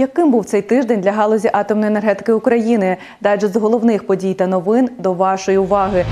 Яким був цей тиждень для галузі атомної енергетики України? Дайджест головних подій та новин до вашої уваги.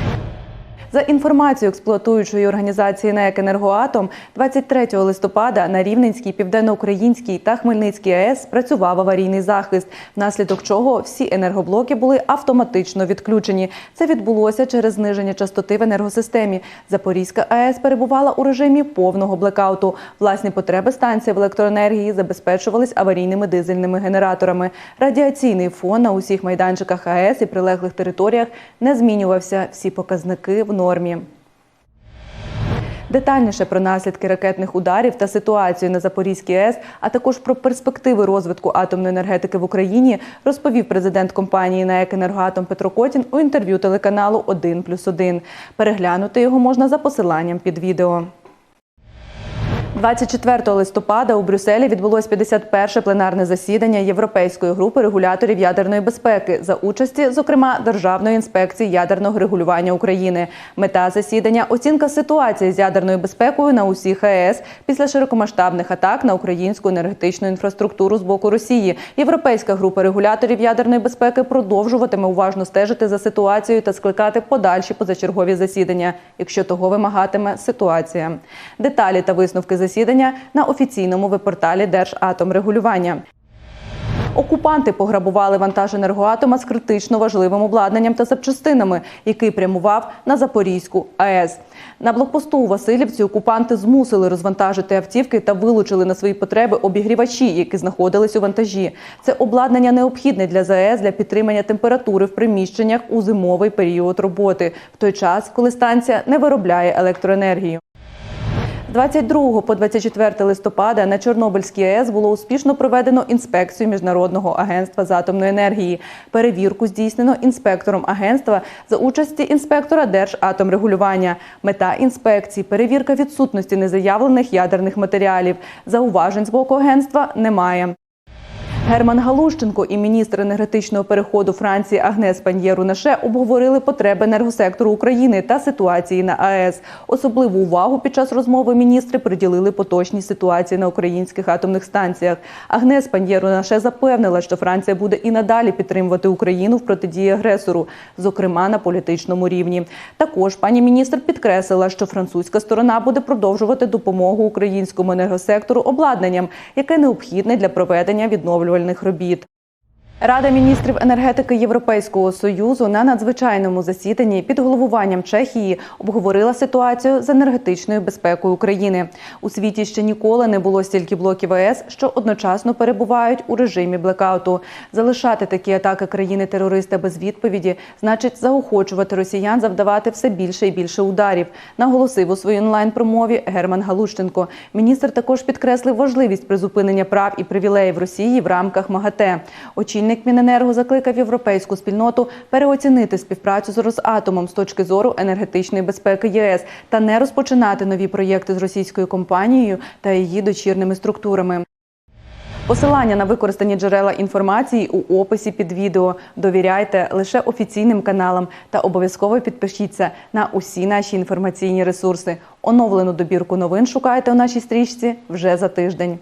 За інформацією експлуатуючої організації НЕК «Енергоатом», 23 листопада на Рівненській, Південноукраїнській та Хмельницькій АЕС працював аварійний захист, внаслідок чого всі енергоблоки були автоматично відключені. Це відбулося через зниження частоти в енергосистемі. Запорізька АЕС перебувала у режимі повного блекауту. Власні потреби станції в електроенергії забезпечувались аварійними дизельними генераторами. Радіаційний фон на усіх майданчиках АЕС і прилеглих територіях не змінювався. Всі показники в нормі. Детальніше про наслідки ракетних ударів та ситуацію на Запорізькій АЕС, а також про перспективи розвитку атомної енергетики в Україні, розповів президент компанії НАЕК «Енергоатом» Петро Котін у інтерв'ю телеканалу «1+,1». Переглянути його можна за посиланням під відео. 24 листопада у Брюсселі відбулось 51 пленарне засідання Європейської групи регуляторів ядерної безпеки за участі, зокрема, Державної інспекції ядерного регулювання України. Мета засідання оцінка ситуації з ядерною безпекою на усіх АЕС після широкомасштабних атак на українську енергетичну інфраструктуру з боку Росії. Європейська група регуляторів ядерної безпеки продовжуватиме уважно стежити за ситуацією та скликати подальші позачергові засідання, якщо того вимагатиме ситуація. Деталі та висновки засідання на офіційному веб-порталі Держатомрегулювання. Окупанти пограбували вантаж енергоатома з критично важливим обладнанням та запчастинами, який прямував на Запорізьку АЕС. На блокпосту у Васильівці окупанти змусили розвантажити автівки та вилучили на свої потреби обігрівачі, які знаходились у вантажі. Це обладнання необхідне для ЗАЕС для підтримання температури в приміщеннях у зимовий період роботи, в той час, коли станція не виробляє електроенергію. З 22 по 24 листопада на Чорнобильській АЕС було успішно проведено інспекцію Міжнародного агентства з атомної енергії. Перевірку здійснено інспектором агентства за участі інспектора Держатомрегулювання. Мета інспекції перевірка відсутності незаявлених ядерних матеріалів. Зауважень з боку агентства немає. Герман Галущенко і міністр енергетичного переходу Франції Агнес Паньє-Рунаше обговорили потреби енергосектору України та ситуації на АЕС. Особливу увагу під час розмови міністри приділили поточній ситуації на українських атомних станціях. Агнес Паньє-Рунаше запевнила, що Франція буде і надалі підтримувати Україну в протидії агресору, зокрема на політичному рівні. Також пані міністр підкреслила, що французька сторона буде продовжувати допомогу українському енергосектору обладнанням, яке необхідне для проведення відновлювальних робіт. Рада міністрів енергетики Європейського союзу на надзвичайному засіданні під головуванням Чехії обговорила ситуацію з енергетичною безпекою України. У світі ще ніколи не було стільки блоків АЕС, що одночасно перебувають у режимі блекауту. Залишати такі атаки країни-терориста без відповіді значить заохочувати росіян завдавати все більше і більше ударів. Наголосив у своїй онлайн-промові Герман Галущенко. Міністр також підкреслив важливість призупинення прав і привілеїв Росії в рамках МАГАТЕ. Очільник Міненерго закликав європейську спільноту переоцінити співпрацю з Росатомом з точки зору енергетичної безпеки ЄС та не розпочинати нові проєкти з російською компанією та її дочірними структурами. Посилання на використані джерела інформації у описі під відео. Довіряйте лише офіційним каналам та обов'язково підпишіться на усі наші інформаційні ресурси. Оновлену добірку новин шукайте у нашій стрічці вже за тиждень.